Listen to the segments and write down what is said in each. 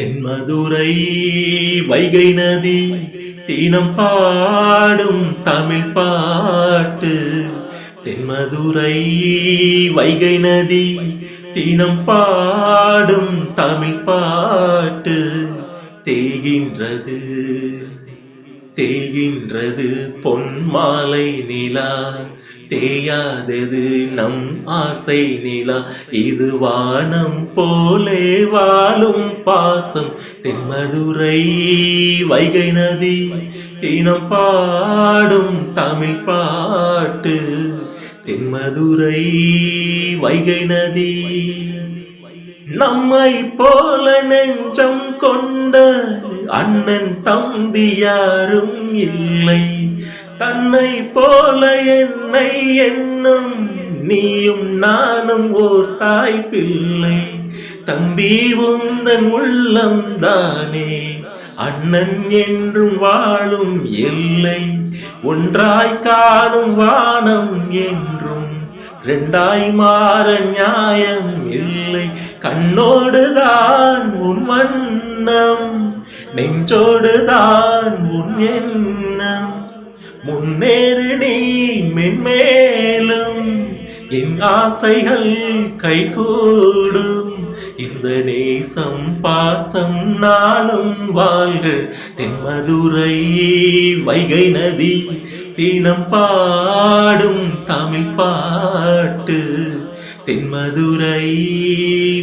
தென்மதுரை வைகை நதி தீனம் பாடும் தமிழ் பாட்டு. தென்மதுரை வைகை நதி தீனம் பாடும் தமிழ் பாட்டு. தேகின்றது தேகின்றது பொன் மாலை நிலா. தேயாதது நம் ஆசை நிலா. இது வானம் போலே வாழும் பாசம். தென்மதுரை வைகை நதி. தினம் பாடும் தமிழ் பாட்டு. தென்மதுரை வைகை நதி. நம்மை போல நெஞ்சம் கொண்ட அண்ணன் தம்பி யாரும் இல்லை. தன்னை போல என்னை என்னும் நீயும் நானும் ஓர் தாய் பிள்ளை. தம்பி உந்தன் உள்ளம் தானே அண்ணன் என்றும் வாழும் எல்லை ஒன்றாய் காணும் வானம் என்றும் ரெண்டாய் மாற நியாயம் இல்லை. கண்ணோடுதான் உன் வண்ணம் நெஞ்சோடுதான் உன் எண்ணம். முன்னேறு நீ மென்மேலும் என் ஆசைகள் கைகூடும். இந்த நேசம் பாசம் நாளும் வாழ்க. தென்மதுரை வைகை நதி தினம் பாடும் தமிழ் பாட்டு. தென்மதுரை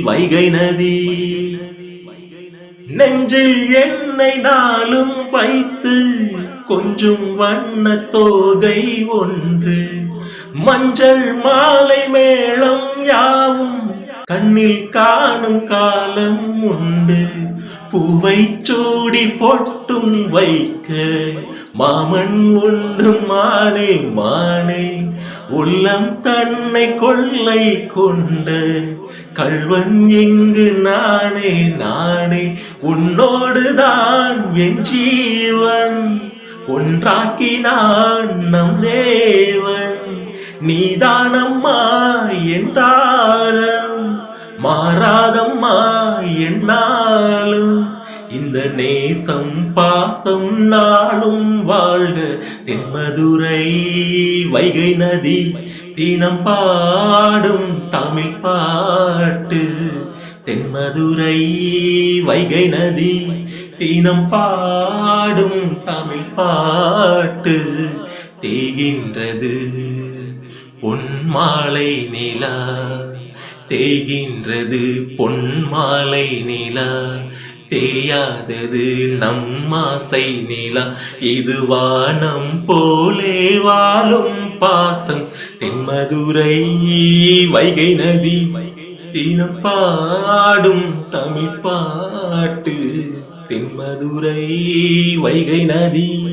வைகை நதி நெஞ்சில் என்னை நாளும் வைத்து கொஞ்சம் வண்ண தோகை ஒன்று. மஞ்சள் மாலை மேளம் யாவும் கண்ணில் காணும் காலம் உண்டு. பூவை சூடி பொட்டும் வைக்க மாமன் உண்ணும் மானே மானே. உள்ளம் தன்னை கொள்ளை கொண்டு. கல்வன் எங்கு நானே நானே. உன்னோடுதான் என் ஜீவன். ஒன்றாக்கினான் நம் தேவன். நீதானம்மா என் தாரன். மாறாதம்மா என்னாலும். இந்த நேசம் பாசம் நாளும் வாழ்க. தென்மதுரை வைகை நதி தினம் பாடும் தமிழ் பாட்டு. தென்மதுரை வைகை நதி தினம் பாடும் தமிழ் பாட்டு. தேகின்றது பொன் மாலை நிலா. தேகின்றது பொன் மாலை நிலா. தேயாதது நம்மாசை நிலா. இது வானம் போலே வாழும் பாசம். தென்மதுரை வைகை நதி தினம் பாடும் தமிழ் பாட்டு தென்மதுரை வைகை நதி